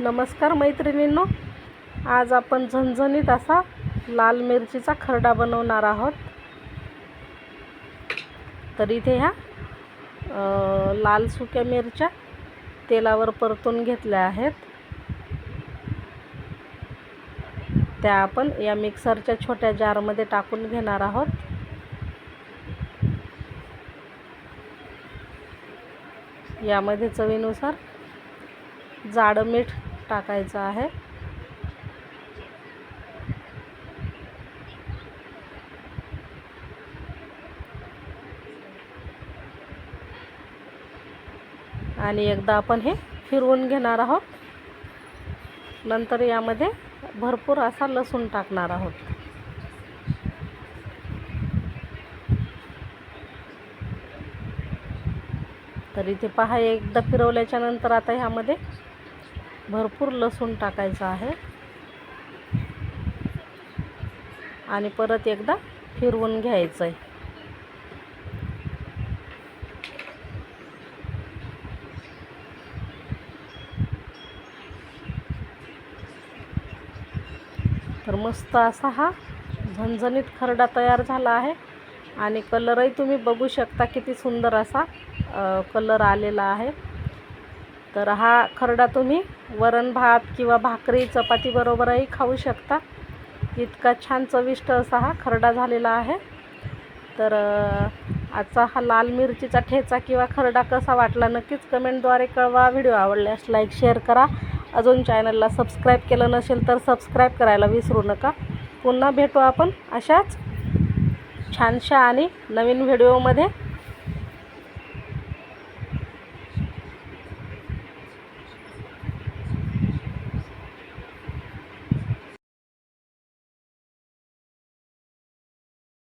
नमस्कार मैत्रिणींनो आज आपण झणझणीत असा लाल मिरचीचा खरडा बनवणार आहोत. तर इथे ह्या लाल सुक्या मिरच्या तेलावर परतून घेतल्या आहेत. त्या आपण या मिक्सरच्या छोट्या जारमध्ये टाकून घेणार आहोत. यामध्ये चवीनुसार जाडं मीठ टाकायचं आहे. आणि एकदा आपण हे फिरवून घेणार आहोत. नंतर यामध्ये भरपूर असा लसूण टाकणार आहोत. तर इथे पहा एकदा फिरवल्याच्या नंतर आता ह्यामध्ये भरपूर लसूण टाकायचं आहे. आणि परत एकदा फिरवून घ्यायचं आहे तर मस्त असा हा झणझणीत खरडा तयार झाला आहे. आणि कलरही तुम्ही बघू शकता किती सुंदर असा कलर आलेला आहे. तर हा खरडा तुम्ही वरण भात किंवा भाकरी चपातीबरोबरही खाऊ शकता. इतका छान चविष्ट असा हा खरडा झालेला आहे. तर आजचा हा लाल मिरचीचा ठेचा किंवा खरडा कसा वाटला नक्कीच कमेंटद्वारे कळवा. व्हिडिओ आवडल्यास लाईक शेअर करा. अजून चॅनलला सबस्क्राईब केलं नसेल तर सबस्क्राईब करायला विसरू नका. पुन्हा भेटू आपण अशाच छानशा आणि नवीन व्हिडिओमध्ये.